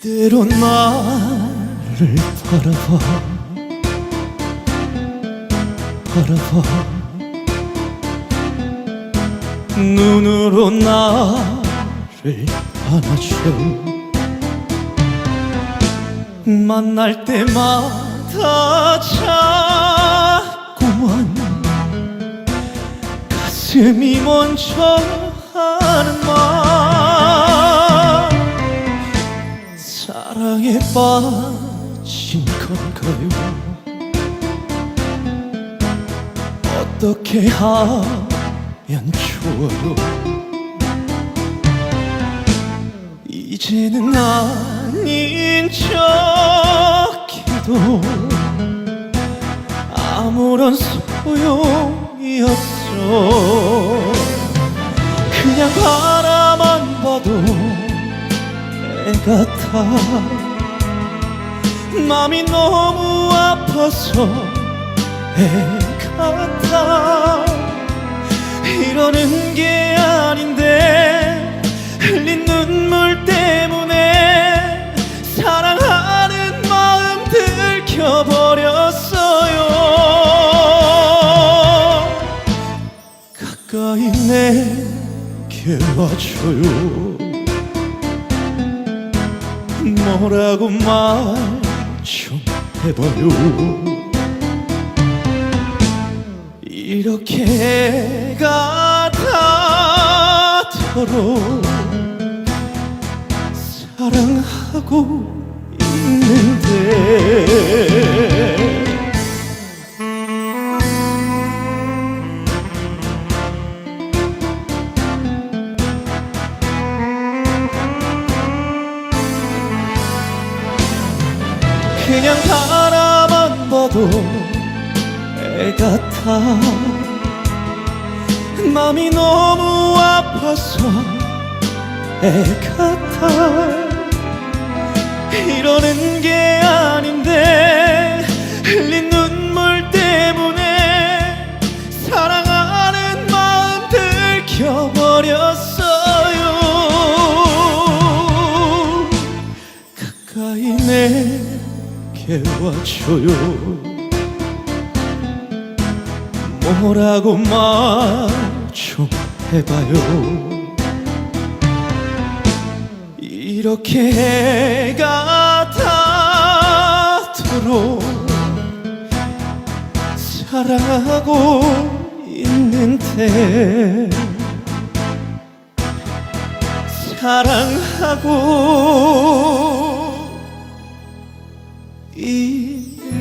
이대로 나를 바라봐. 바라봐. 눈으로 나를 안아줘. 만날 때마다 자꾸만 가슴이 먼저 하는 말 사랑에 빠진 건가요 어떻게 하면 좋아요 이제는 아닌 척해도 아무런 소용이 없어 같아. 마음이 너무 아파서 애 같아 이러는 게 아닌데 흘린 눈물 때문에 사랑하는 마음 들켜버렸어요. 가까이 내게 와줘요 뭐라고 말 좀 해봐요. 이렇게 가다도록 사랑하고 있는데 그냥 바라만 봐도 애 같아 마음이 너무 아파서 애 같아 이러는 게 아닌데 흘린 눈물 때문에 사랑하는 마음 들켜버렸어요. 가까이 내 게 와줘요. 뭐라고 말 좀 해봐요. 이렇게 가다도록 사랑하고 있는데 사랑하고 있는데